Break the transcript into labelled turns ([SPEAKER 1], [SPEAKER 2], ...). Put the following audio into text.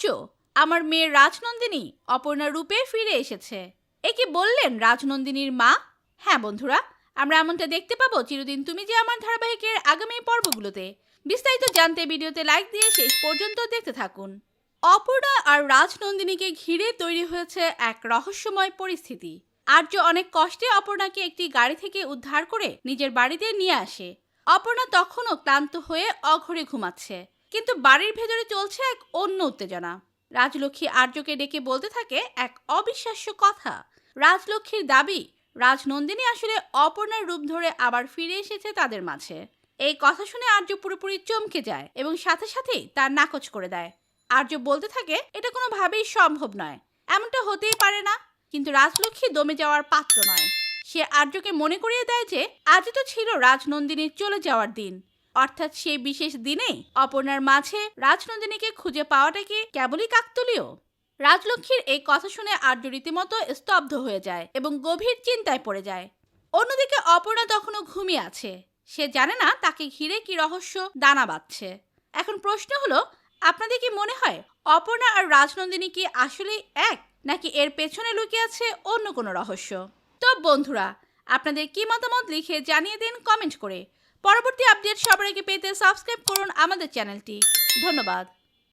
[SPEAKER 1] আর্য আমার মেয়ে রাজনন্দিনী অপর্ণা রূপে ফিরে এসেছে। এ কি বললেন রাজনন্দিনীর মা? হ্যাঁ বন্ধুরা, আমরা এমনটা দেখতে পাবো চিরদিন তুমি যে আমার ধারাবাহিকের আগামী পর্বগুলোতে। বিস্তারিত জানতে ভিডিওতে লাইক দিয়ে শেষ পর্যন্ত দেখতে থাকুন। অপর্ণা আর রাজনন্দিনীকে ঘিরে তৈরি হয়েছে এক রহস্যময় পরিস্থিতি। আর্য অনেক কষ্টে অপর্ণাকে একটি গাড়ি থেকে উদ্ধার করে নিজের বাড়িতে নিয়ে আসে। অপর্ণা তখনও ক্লান্ত হয়ে অঘরে ঘুমাচ্ছে। কিন্তু বাড়ির ভেতরে চলছে এক অন্য উত্তেজনা। রাজলক্ষ্মী আর্যকে ডেকে বলতে থাকে এক অবিশ্বাস্য কথা। রাজলক্ষ্মীর দাবি, রাজনন্দিনী আসলে অপর্ণার রূপ ধরে আবার ফিরে এসেছে তাদের মাঝে। এই কথা শুনে আর্য পুরোপুরি চমকে যায় এবং সাথে সাথেই তার নাকচ করে দেয়। আর্য বলতে থাকে, এটা কোনোভাবেই সম্ভব নয়। এমনটা হতেই পারে না। কিন্তু রাজলক্ষ্মী দমে যাওয়ার পাত্র নয়। সে আর্যকে মনে করিয়ে দেয় যে, আজই তো ছিল রাজনন্দিনীর চলে যাওয়ার দিন। অর্থাৎ সেই বিশেষ দিনেই অপর্ণার মাঝে রাজনন্দিনীকে খুঁজে পাওয়াটা কি কেবলই কাকতলীয়? রাজলক্ষ্মীর এই কথা শুনে আর্য রীতিমতো স্তব্ধ হয়ে যায় এবং গভীর চিন্তায় পড়ে যায়। অন্যদিকে অপর্ণা তখনও ঘুমিয়ে আছে। সে জানে না তাকে ঘিরে কি রহস্য দানা বাঁধছে। এখন প্রশ্ন হলো, আপনাদের কি মনে হয় অপর্ণা আর রাজনন্দিনী কি আসলেই এক, নাকি এর পেছনে লুকিয়ে আছে অন্য কোনো রহস্য? তো বন্ধুরা, আপনাদের কি মতামত লিখে জানিয়ে দিন কমেন্ট করে। পরবর্তী আপডেট সবার আগে পেতে সাবস্ক্রাইব করুন আমাদের চ্যানেলটি। ধন্যবাদ।